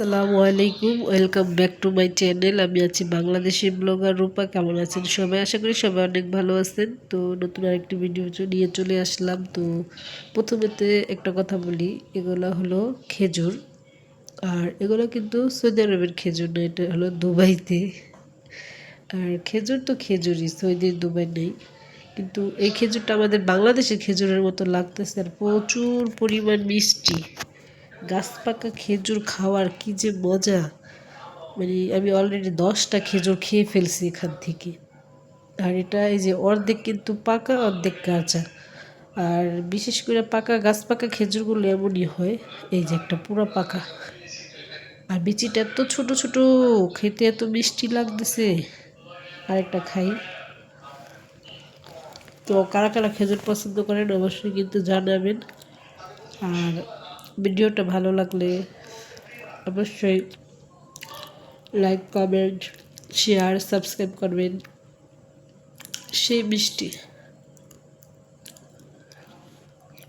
আসসালামু আলাইকুম, welcome back to my channel. আমি আছি বাংলাদেশি ব্লগার রূপা, কেমন আছেন সবাই? আশা করি সবাই অনেক ভালো আছেন। তো নতুন আরেকটি ভিডিও নিয়ে চলে আসলাম। তো প্রথমেতে একটা কথা বলি, এগুলো হলো খেজুর। আর এগুলো কিন্তু সৌদি আরবের খেজুর না, এটা হলো দুবাইতে। আর খেজুর তো খেজুরই, সৌদি, দুবাই নেই। কিন্তু এই খেজুরটা আমাদের বাংলাদেশের খেজুরের মতো লাগতেছে আর প্রচুর পরিমাণ মিষ্টি। গাছ পাকা খেজুর খাওয়ার কি যে মজা। মানে আমি অলরেডি দশটা খেজুর খেয়ে ফেলছি এখান থেকে। আর এটা এই যে অর্ধেক কিন্তু পাকা, অর্ধেক কাঁচা। আর বিশেষ করে পাকা গাছ পাকা খেজুরগুলো এমনই হয়, এই যে একটা পুরো পাকা। আর বিচিটা এত ছোট ছোট, খেতে এত মিষ্টি লাগতেছে। আরেকটা খাই। তো কারা কারা খেজুর পছন্দ করেন অবশ্যই কিন্তু জানাবেন। আর ভিডিওটা ভালো লাগলে অবশ্যই লাইক কমেন্ট শেয়ার সাবস্ক্রাইব করবেন। সেই মিষ্টি।